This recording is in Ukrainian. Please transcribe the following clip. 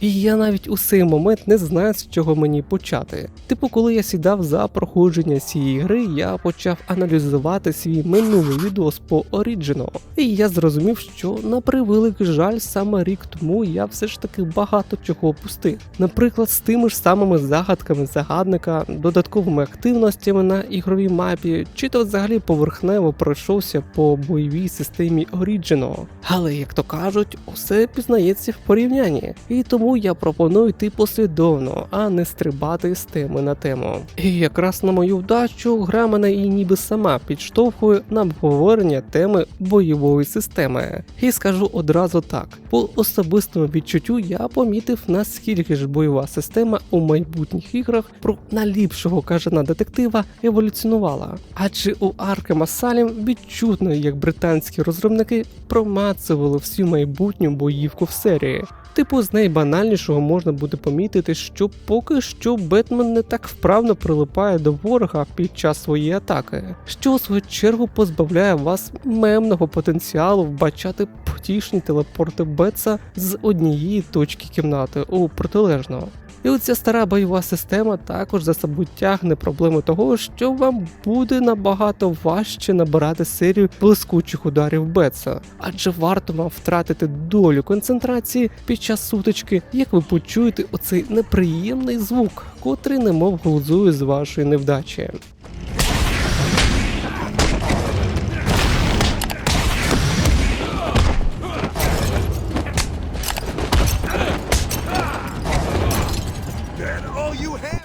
І я навіть у цей момент не знаю, з чого мені почати. Типу, коли я сідав за проходження цієї гри, я почав аналізувати свій минулий відос по Original. І я зрозумів, що на превеликий жаль, саме рік тому я все ж таки багато чого опустив. Наприклад, з тими ж самими загадками загадника, додатковими активностями на ігровій мапі, чи то взагалі поверхнево пройшовся по бойовій системі Original. Але як то кажуть, усе пізнається в порівнянні. І тому я пропоную йти послідовно, а не стрибати з теми на тему. І якраз на мою вдачу гра мене і ніби сама підштовхує на обговорення теми бойової системи. І скажу одразу так: по особистому відчуттю я помітив, наскільки ж бойова система у майбутніх іграх про наліпшого кажана детектива еволюціонувала. Адже у Arkham Asylum відчутно, як британські розробники промацували всю майбутню боївку в серії. Типу, з найбанальнішого можна буде помітити, що поки що Бетмен не так вправно прилипає до ворога під час своєї атаки, що у свою чергу позбавляє вас мемного потенціалу вбачати потішні телепорти Бетса з однієї точки кімнати у протилежного. І оця стара бойова система також за собою тягне проблему того, що вам буде набагато важче набирати серію блискучих ударів Бетса, адже варто вам втратити долю концентрації під час сутички, як ви почуєте оцей неприємний звук, котрий немов глузує з вашої невдачі.